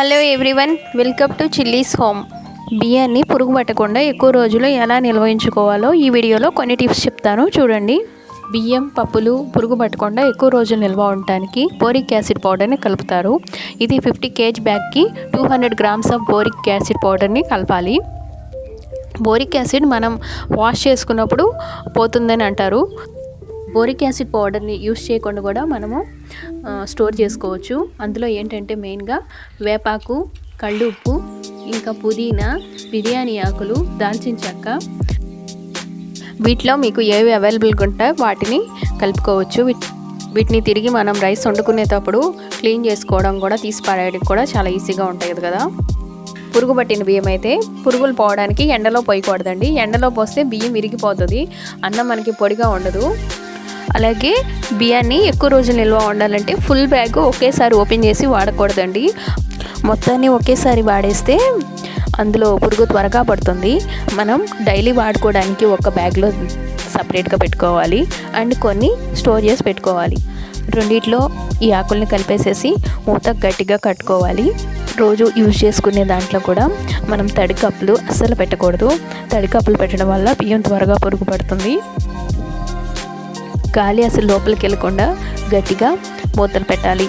Hello everyone welcome to Chillies Home. బియ్యాన్ని పురుగు పట్టకుండా ఎక్కువ రోజులు ఎలా నిల్వ ఉంచుకోవాలో ఈ వీడియోలో కొన్ని టిప్స్ చెప్తాను. చూడండి. బియ్యం పప్పులు పురుగు పట్టకుండా ఎక్కువ రోజులు నిల్వ ఉండటానికి బోరిక్ యాసిడ్ పౌడర్ని కలుపుతారు. ఇది fifty KG బ్యాగ్కి two hundred grams of boric acid పౌడర్ని కలపాలి. బోరిక్ యాసిడ్ మనం వాష్ చేసుకున్నప్పుడు పోతుందని అంటారు. బోరిక్ యాసిడ్ పౌడర్ని యూస్ చేయకుండా కూడా మనము స్టోర్ చేసుకోవచ్చు. అందులో ఏంటంటే మెయిన్గా వేపాకు కళ్ళుప్పు ఇంకా పుదీనా బిర్యానీ ఆకులు దాల్చిన చెక్క. వీటిలో మీకు ఏవి అవైలబుల్గా ఉంటాయో వాటిని కలుపుకోవచ్చు. వీట్- వీటిని తిరిగి మనం రైస్ వండుకునేటప్పుడు క్లీన్ చేసుకోవడం కూడా తీసి పారేయడం కూడా చాలా ఈజీగా ఉంటుంది కదా. పురుగు పట్టిన బియ్యం అయితే పురుగులు పోవడానికి ఎండలో పోయకూడదండి. ఎండలో పోస్తే బియ్యం విరిగిపోతుంది. అన్నం మనకి పొడిగా ఉండదు. అలాగే బియ్యాన్ని ఎక్కువ రోజులు నిల్వ ఉండాలంటే ఫుల్ బ్యాగ్ ఒకేసారి ఓపెన్ చేసి వాడకూడదండి. మొత్తాన్ని ఒకేసారి వాడేస్తే అందులో పురుగు త్వరగా పడుతుంది. మనం డైలీ వాడుకోవడానికి ఒక బ్యాగ్లో సపరేట్గా పెట్టుకోవాలి. అండ్ కొన్ని స్టోర్ చేసి పెట్టుకోవాలి. రెండిట్లో ఈ ఆకుల్ని కలిపేసేసి మూత గట్టిగా కట్టుకోవాలి. రోజు యూజ్ చేసుకునే దాంట్లో కూడా మనం తడి కప్పులు అస్సలు పెట్టకూడదు. తడి కప్పులు పెట్టడం వల్ల బియ్యం త్వరగా పురుగు పడుతుంది. గాలి అసలు లోపలికి వెళ్ళకుండా గట్టిగా మూతలు పెట్టాలి.